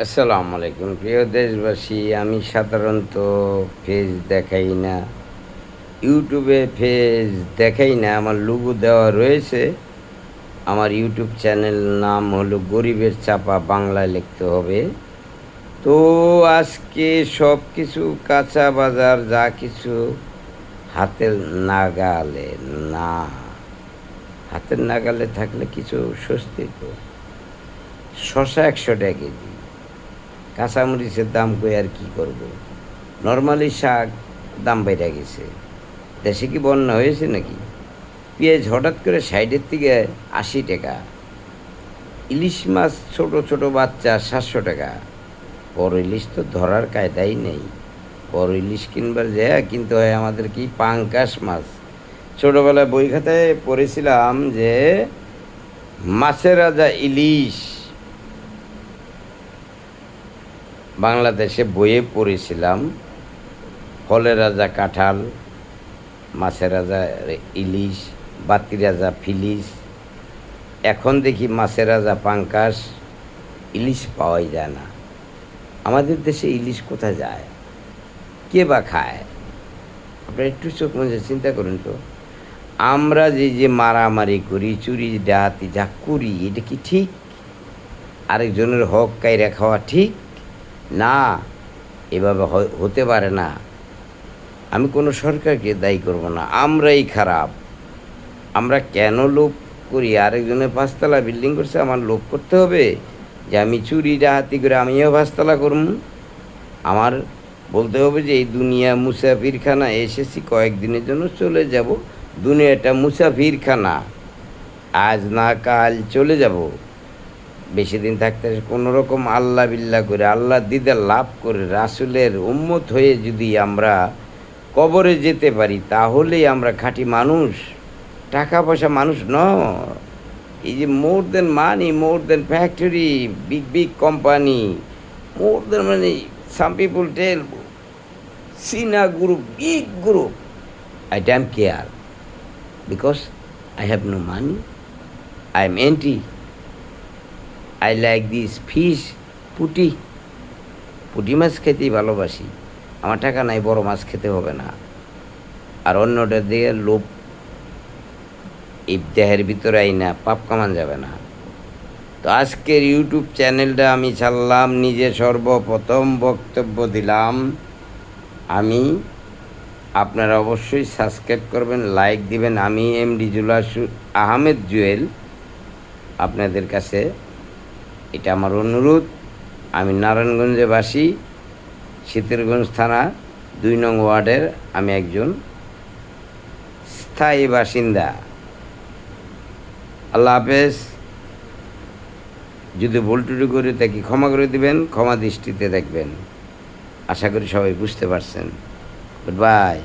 আসসালামু আলাইকুম। প্রিয় দেশবাসী, আমি সাধারণত ফেজ দেখাই না। ইউটিউবে ফেজ দেখাই না। আমার লুগু দেওয়া রয়েছে। আমার ইউটিউব চ্যানেল নাম হলো গরিবের চাপা, বাংলায় লিখতে হবে। তো আজকে সব কিছু কাঁচা বাজার, যা কিছু হাতের নাগালে, না। হাতের নাগালে থাকলে কিছু স্বস্তি তো। শশা একশো টাকা কেজি। কাঁচামরিচের দাম কই আর কি করব। নর্মালি শাক দাম বেড়ে গেছে। দেশে কি বন্যা হয়েছে নাকি? পেঁয়াজ হঠাৎ করে সাইডের থেকে আশি টাকা। ইলিশ মাছ ছোট ছোট বাচ্চা সাতশো টাকা। বড় ইলিশ তো ধরার কায়দাই নেই। বড় ইলিশ কিনবার যায়, কিনতে হয় আমাদের কি পাঙ্কাশ মাছ? ছোটোবেলায় বই খাতায় পড়েছিলাম যে, মাছের রাজা ইলিশ। বাংলাদেশে বইয়ে পড়েছিলাম ফলের রাজা কাঁঠাল, মাছের রাজা ইলিশ বাতি রাজা ফিলিশ, এখন দেখি মাছের রাজা পাঙ্কাশ, ইলিশ পাওয়াই যায় না। আমাদের দেশে ইলিশ কোথায় যায়? কে বা খায়? আপনারা একটু চোখ মধ্যে চিন্তা করুন তো। আমরা যে যে মারামারি করি, চুরি ডাহাতি যা করি, এটা কি ঠিক? আরেকজনের হক কাইরা খাওয়া ঠিক? না, এভাবে হতে পারে না। আমি কোনো সরকারকে দায়ী করব না। আমরাই খারাপ। আমরা কেন লোভ করি? আরেকজনের পাঁচতলা বিল্ডিং করছে, আমার লোভ করতে হবে যে আমি চুরি ডাহাতি করে আমিও পাঁচতলা করব। আমার বলতে হবে যে এই দুনিয়া মুসাফিরখানা, এসেছি কয়েকদিনের জন্য চলে যাব। দুনিয়াটা মুসাফিরখানা। আজ না কাল চলে যাব। বেশি দিন থাকতে কোনো রকম আল্লাহ বিল্লাহ করে, আল্লাহ দিদা লাভ করে, রাসুলের উম্মত হয়ে যদি আমরা কবরে যেতে পারি, তাহলেই আমরা খাঁটি মানুষ টাকা পয়সা মানুষ ন এই যে more than money more than factory big big company more than মানে some people tell sina group big group I damn care because I have no money I am anti I like this fish puti. পুঁটি মাছ খেতেই ভালোবাসি। আমার টাকা নাই, বড় মাছ খেতে হবে না। আর অন্যটা দিয়ে লোভ। দেহের ভিতরে আই না পাপ কামান যাবে না। তো আজকের ইউটিউব চ্যানেলটা আমি ছাড়লাম, নিজে সর্বপ্রথম বক্তব্য দিলাম। আমি, আপনারা অবশ্যই সাবস্ক্রাইব করবেন লাইক দিবেন। আমি এমডি জুলাস আহমেদ জুয়েল, আপনাদের কাছে এটা আমার অনুরোধ। আমি নারায়ণগঞ্জে বাসী শীতেরগঞ্জ থানা, দুই নং ওয়ার্ডের আমি একজন স্থায়ী বাসিন্দা। আল্লাহ হাফেজ, যদি ভুলটুটি করে তাকে ক্ষমা করে দিবেন, ক্ষমা দৃষ্টিতে দেখবেন। আশা করি সবাই বুঝতে পারছেন। Good bye